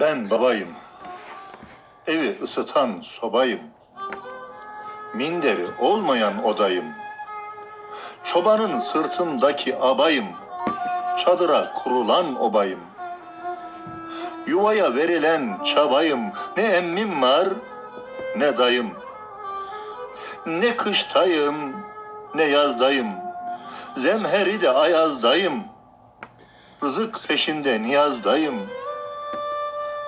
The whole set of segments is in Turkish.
Ben babayım. Evi ısıtan sobayım. Minderi olmayan odayım. Çobanın sırtındaki abayım. Çadıra kurulan obayım. Yuvaya verilen çabayım. Ne emmim var ne dayım. Ne kıştayım ne yazdayım. Zemheri de ayazdayım. Rızık peşinde niyazdayım.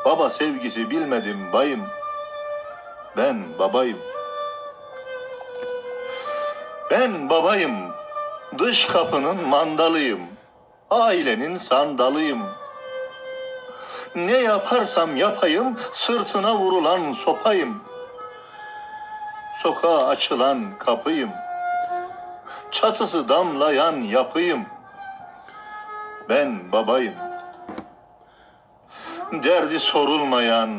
Baba sevgisi bilmedim bayım. Ben babayım. Ben babayım. Dış kapının mandalıyım. Ailenin sandalıyım. Ne yaparsam yapayım sırtına vurulan sopayım. Sokağa açılan kapıyım. Çatısı damlayan yapıyım. Ben babayım. Derdi sorulmayan,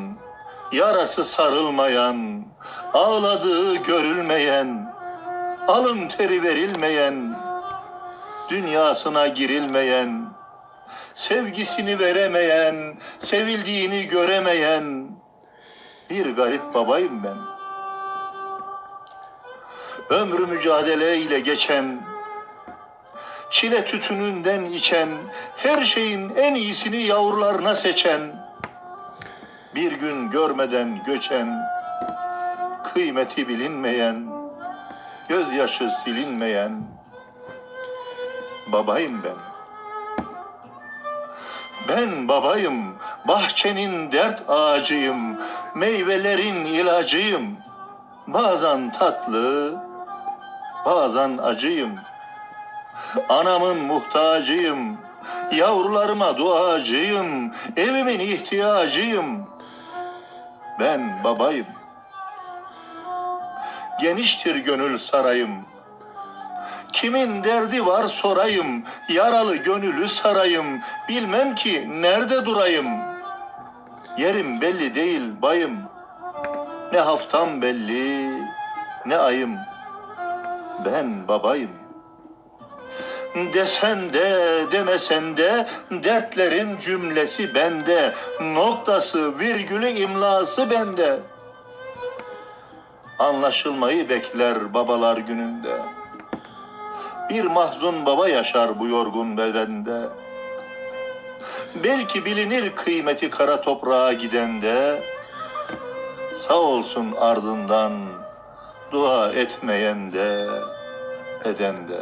yarası sarılmayan, ağladığı görülmeyen, alın teri verilmeyen, dünyasına girilmeyen, sevgisini veremeyen, sevildiğini göremeyen bir garip babayım ben. Ömrü mücadeleyle geçen, çile tütününden içen, her şeyin en iyisini yavrularına seçen, bir gün görmeden göçen, kıymeti bilinmeyen, gözyaşı silinmeyen babayım ben. Ben babayım, bahçenin dert ağacıyım, meyvelerin ilacıyım. Bazen tatlı, bazen acıyım. Anamın muhtacıyım, yavrularıma duacıyım, evimin ihtiyacıyım. Ben babayım. Geniştir gönül sarayım. Kimin derdi var sorayım, yaralı gönülü sarayım, bilmem ki nerede durayım. Yerim belli değil bayım, ne haftam belli, ne ayım. Ben babayım. Desen de demesen de dertlerin cümlesi bende. Noktası, virgülü, imlası bende. Anlaşılmayı bekler babalar gününde. Bir mahzun baba yaşar bu yorgun bedende. Belki bilinir kıymeti kara toprağa gidende. Sağ olsun ardından dua etmeyen de eden de.